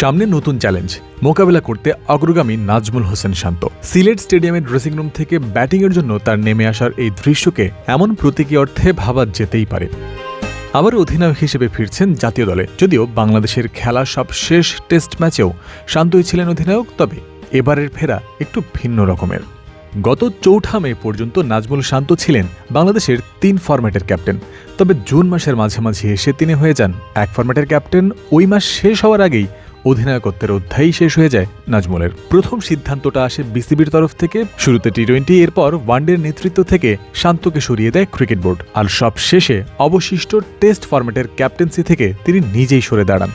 সামনে নতুন চ্যালেঞ্জ, মোকাবেলা করতে অগ্রগামী নাজমুল হোসেন শান্ত। সিলেট স্টেডিয়ামের ড্রেসিং রুম থেকে ব্যাটিংয়ের জন্য তার নেমে আসার এই দৃশ্যকে এমন প্রতীকী অর্থে ভাবা যেতেই পারে। আবার অধিনায়ক হিসেবে ফিরছেন জাতীয় দলে, যদিও বাংলাদেশের খেলা সব শেষ টেস্ট ম্যাচেও শান্তই ছিলেন অধিনায়ক, তবে এবারের ফেরা একটু ভিন্ন রকমের। গত চৌঠা মে পর্যন্ত নাজমুল শান্ত ছিলেন বাংলাদেশের তিন ফরম্যাটের ক্যাপ্টেন, তবে জুন মাসের মাঝামাঝি এসে তিনি হয়ে যান এক ফরম্যাটের ক্যাপ্টেন। ওই মাস শেষ হওয়ার আগেই অধিনায়কত্বের অধ্যায়ই শেষ হয়ে যায় নাজমুলের। প্রথম সিদ্ধান্তটা আসে বিসিবির তরফ থেকে। শুরুতে টি টোয়েন্টি এরপর ওয়ানডের নেতৃত্ব থেকে শান্তকে সরিয়ে দেয় ক্রিকেট বোর্ড। আর সব শেষে অবশিষ্ট টেস্ট ফরম্যাটের ক্যাপ্টেন্সি থেকে তিনি নিজেই সরে দাঁড়ান।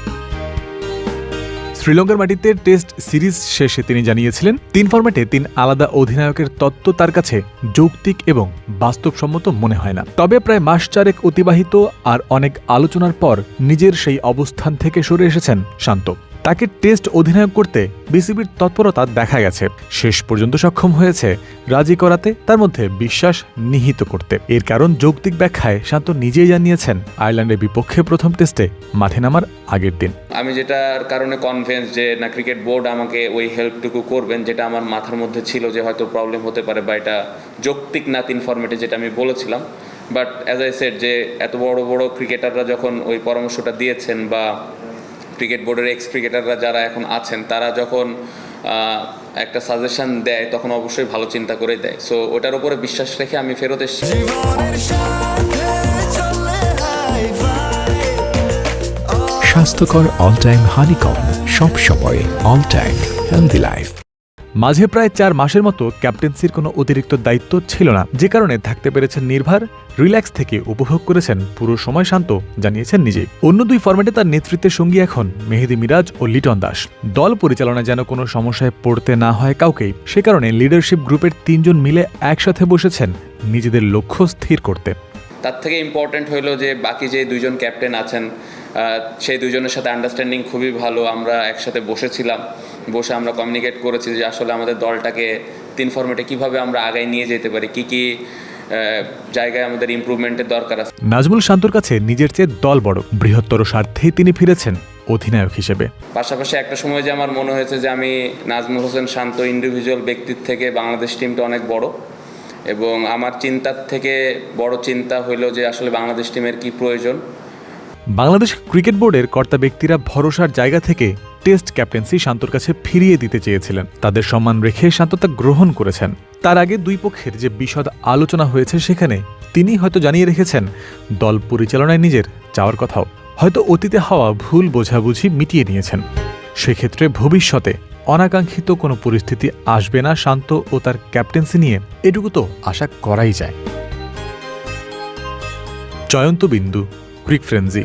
শ্রীলঙ্কার মাটিতে টেস্ট সিরিজ শেষে তিনি জানিয়েছিলেন, তিন ফরম্যাটে তিন আলাদা অধিনায়কের তত্ত্ব তার কাছে যৌক্তিক এবং বাস্তবসম্মত মনে হয় না। তবে প্রায় মাস চারেক অতিবাহিত আর অনেক আলোচনার পর নিজের সেই অবস্থান থেকে সরে এসেছেন শান্ত। তাকে টেস্ট অধিনায়ক করতে বিসিবির তৎপরতা দেখা গেছে। শেষ পর্যন্ত সক্ষম হয়েছে রাজি করাতে, তার মধ্যে বিশ্বাস নিহিত করতে। এর কারণ যৌক্তিক ব্যাখ্যায় শান্ত নিজেই জানিয়েছেন, আয়ারল্যান্ডের বিপক্ষে প্রথম টেস্টে মাঠে নামার আগের দিন। আমি যেটার কারণে কনফিডেন্স যে না ক্রিকেট বোর্ড আমাকে ওই হেল্পটুকু করবেন, যেটা আমার মাথার মধ্যে ছিল যে হয়তো প্রবলেম হতে পারে বা এটা যৌক্তিক না তিন ফর্মেটে যেটা আমি বলেছিলাম। বাট অ্যাজ আই সেড যে এত বড় বড় ক্রিকেটাররা যখন ওই পরামর্শটা দিয়েছেন বা ক্রিকেট বোর্ডের এক্স ক্রিকেটাররা যারা এখন আছেন তারা যখন একটা সাজেশন দেয় তখন অবশ্যই ভালো চিন্তা করে দেয়। সো ওটার উপরে বিশ্বাস রেখে আমি ফেরত এসেছি। স্বাস্থ্যকর অল টাইম হানিকম সব সময় অল টাইম হেলদি লাইফ মাঝে প্রায় চার মাসের মতো ক্যাপ্টেন্সির কোনো অতিরিক্ত দায়িত্ব ছিল না। যে কারণে থাকতে পেরেছেন নির্ভার, রিল্যাক্স থেকে উপভোগ করেছেন পুরো সময় শান্ত, জানিয়েছেন নিজেই। অন্য দুই ফরম্যাটে তার নেতৃত্বের সঙ্গী এখন মেহেদি মিরাজ ও লিটন দাস। দল পরিচালনায় যেন কোনো সমস্যায় পড়তে না হয় কাউকেই, সে কারণে লিডারশিপ গ্রুপের তিনজন মিলে একসাথে বসেছেন নিজেদের লক্ষ্য স্থির করতে। তার থেকে ইম্পর্ট্যান্ট হলো যে বাকি যে দুইজন ক্যাপ্টেন আছেন সেই দুজনের সাথে আন্ডারস্ট্যান্ডিং খুবই ভালো, আমরা একসাথে বসেছিলাম। বসে আমরা কমিউনিকেট করেছি যে আসলে আমাদের দলটাকে তিন ফর্মেটে কীভাবে আমরা আগায় নিয়ে যেতে পারি কি কি জায়গায় আমাদের ইম্প্রুভমেন্টের দরকার আছে। নাজমুল শান্তর কাছে নিজের চেয়ে দল বড় বৃহত্তর স্বার্থেই তিনি ফিরেছেন অধিনায়ক হিসেবে। পাশাপাশি একটা সময় যে আমার মনে হয়েছে যে আমি নাজমুল হোসেন শান্ত ইন্ডিভিজুয়াল ব্যক্তির থেকে বাংলাদেশ টিমটা অনেক বড় এবং আমার চিন্তার থেকে বড় চিন্তা হইল যে আসলে বাংলাদেশ টিমের কি প্রয়োজন। বাংলাদেশ ক্রিকেট বোর্ডের কর্তা ব্যক্তিরা ভরসার জায়গা থেকে টেস্ট ক্যাপ্টেন্সি শান্তর কাছে ফিরিয়ে দিতে চেয়েছিলেন। তাদের সম্মান রেখে শান্ত তা গ্রহণ করেছেন। তার আগে দুই পক্ষের যে বিশদ আলোচনা হয়েছে সেখানে তিনি হয়তো জানিয়ে রেখেছেন, দল পরিচালনায় নিজের চাওয়ার কথাও। হয়তো অতীতে হওয়া ভুল বোঝাবুঝি মিটিয়ে নিয়েছেন। সেক্ষেত্রে ভবিষ্যতে অনাকাঙ্ক্ষিত কোনো পরিস্থিতি আসবে না শান্ত ও তার ক্যাপ্টেন্সি নিয়ে। এটুকু তো আশা করাই যায়। জয়ন্ত বিন্দু ক্রিক ফ্রেন্সি